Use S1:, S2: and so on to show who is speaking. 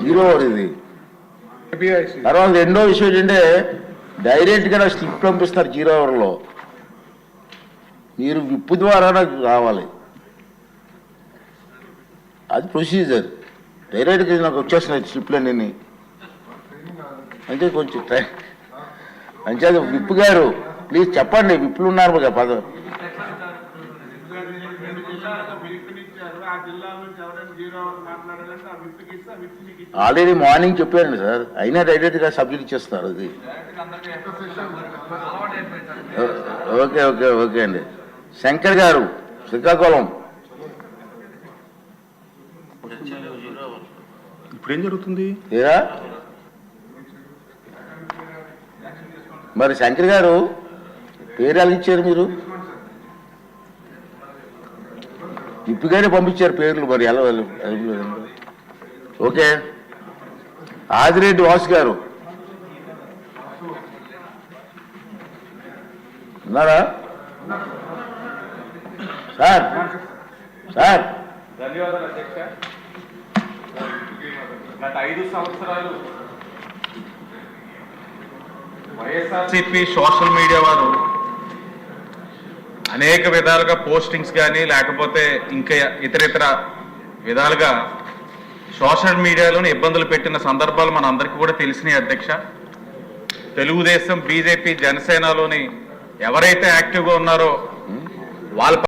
S1: Zero ఇది. తర్వాత రెండో విషయం ఏంటంటే డైరెక్ట్గా నాకు స్లిప్ పంపిస్తారు జీరో అవర్లో మీరు విప్పు ద్వారా నాకు రావాలి అది ప్రొసీజర్ డైరెక్ట్గా నాకు వచ్చేస్తున్నాయి స్లిప్లన్నీ అంటే కొంచెం అంటే విప్పు గారు ప్లీజ్ చెప్పండి విప్పులు ఉన్నారు కదా పదం
S2: పిలుపునిచ్చారు ఆ జిల్లా నుంచి ఎవరైనా జీరో అవర్ మాట్లాడాలంటే ఆ విప్కి ఇస్తే ఆ విప్ మీకు ఇచ్చి
S1: ఆల్రెడీ మార్నింగ్ చెప్పాను సార్. అయినా డైరెక్ట్గా సబ్జెక్ట్ ఇచ్చేస్తారు అది. ఓకే ఓకే ఓకే అండి. శంకర్ గారు శ్రీకాకుళం.
S3: ఇప్పుడు ఏం జరుగుతుంది?
S1: లేదా మరి శంకర్ గారు పేరు ఎలా ఇచ్చారు మీరు? ఇప్పుగానే పంపించారు పేర్లు మరి ఎలా ఎలా- ఓకే. ఆదిరెడ్డి వాసు గారు. ఉన్నారా? Sir sir.
S2: ధన్యవాదాలు అధ్యక్ష. గత ఐదు సంవత్సరాలు వైఎస్ఆర్సిపి సోషల్ మీడియా వారు అనేక విధాలుగా పోస్టింగ్స్ కానీ లేకపోతే ఇంకా ఇతర ఇతర విధాలుగా సోషల్ మీడియాలోని ఇబ్బందులు పెట్టిన సందర్భాలు మన అందరికీ కూడా తెలిసినాయి అధ్యక్ష. తెలుగుదేశం బీజేపీ జనసేనలోని ఎవరైతే యాక్టివ్గా ఉన్నారో వాళ్ళ